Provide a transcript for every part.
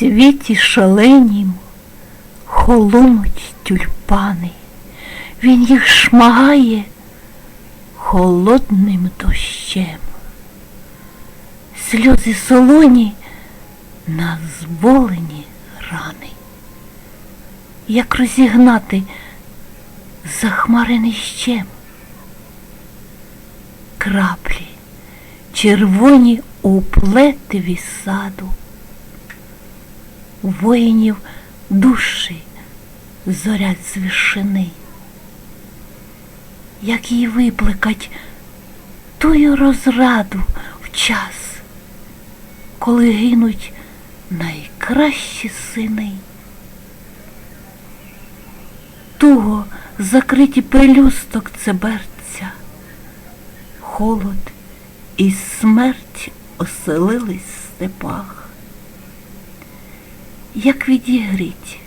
світі шаленім холонуть тюльпани, він їх шмагає холодним дощем. Сльози солоні на зболені рани. Як розігнати захмарений щем? Краплі червоні у плетеві саду, воїнів душі зорять з вишини. Як їй випликать тую розраду в час, коли гинуть найкращі сини. Туго закриті пелюсток цеберця, холод і смерть оселились в степах. Як відігріть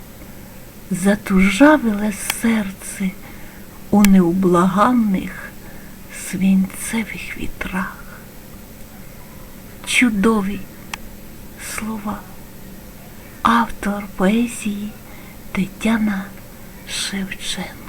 затужавиле серце у неублаганних свінцевих вітрах. Чудові слова. Автор поезії Тетяна Шевченко.